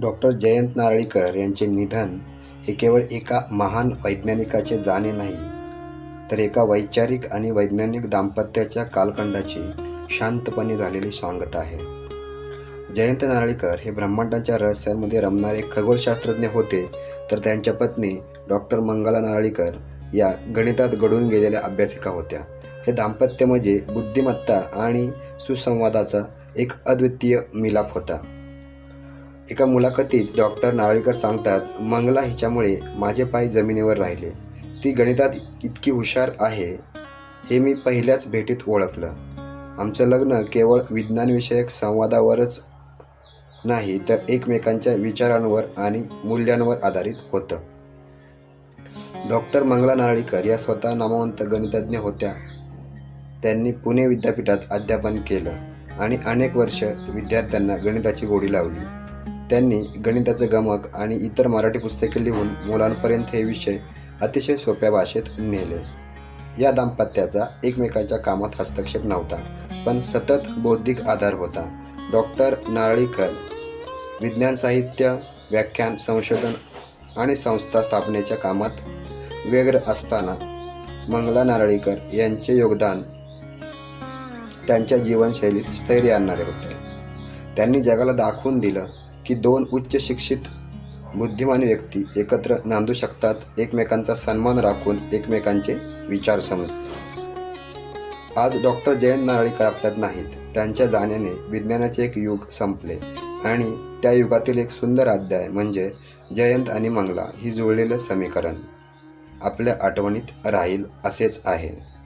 Doctor Jayant Narlikar यांचे निधन हे केवळ एका महान वैज्ञानिकाचे जाणे नाही तर एका वैचारिक आणि वैज्ञानिक दाम्पत्याच्या कालखंडाची शांतपणे झालेली सांगता आहे. जयंत नारळीकर हे ब्रह्मांडाच्या रहस्यांमध्ये रमणारे खगोलशास्त्रज्ञ होते तर त्यांच्या पत्नी डॉक्टर मंगला नारळीकर या गणितात घडून गेलेल्या अभ्यासिका होत्या. हे दाम्पत्य म्हणजे बुद्धिमत्ता आणि सुसंवादाचा एक अद्वितीय मिलाप होता. एका मुलाखतीत डॉक्टर नारळीकर सांगतात मंगला हिच्यामुळे माझे पाय जमिनीवर राहिले. ती गणितात इतकी हुशार आहे हे मी पहिल्याच भेटीत ओळखलं. आमचं लग्न केवळ विज्ञानविषयक संवादावरच नाही तर एकमेकांच्या विचारांवर आणि मूल्यांवर आधारित होतं. डॉक्टर मंगला नारळीकर या स्वतः नामवंत गणितज्ञ होत्या. त्यांनी पुणे विद्यापीठात अध्यापन केलं आणि अनेक वर्ष विद्यार्थ्यांना गणिताची गोडी लावली. त्यांनी गणिताचं गमक आणि इतर मराठी पुस्तके लिहून मुलांपर्यंत हे विषय अतिशय सोप्या भाषेत नेले. या दाम्पत्याचा एकमेकांच्या कामात हस्तक्षेप नव्हता पण सतत बौद्धिक आधार होता. डॉक्टर नारळीकर विज्ञान साहित्य व्याख्यान संशोधन आणि संस्था स्थापनेच्या कामात व्यग्र असताना मंगला नारळीकर यांचे योगदान त्यांच्या जीवनशैलीत स्थैर्य आणणारे होते. त्यांनी जगाला दाखवून दिलं की दोन उच्च शिक्षित बुद्धिमान व्यक्ती एकत्र नांदू शकतात एकमेकांचा सन्मान राखून एकमेकांचे विचार समज आज डॉक्टर जयंत नारळीकर आपल्यात नाहीत. त्यांच्या जाण्याने विज्ञानाचे एक युग संपले आणि त्या युगातील एक सुंदर अध्याय म्हणजे जयंत आणि मंगला ही जुळलेलं समीकरण आपल्या आठवणीत राहील असेच आहे.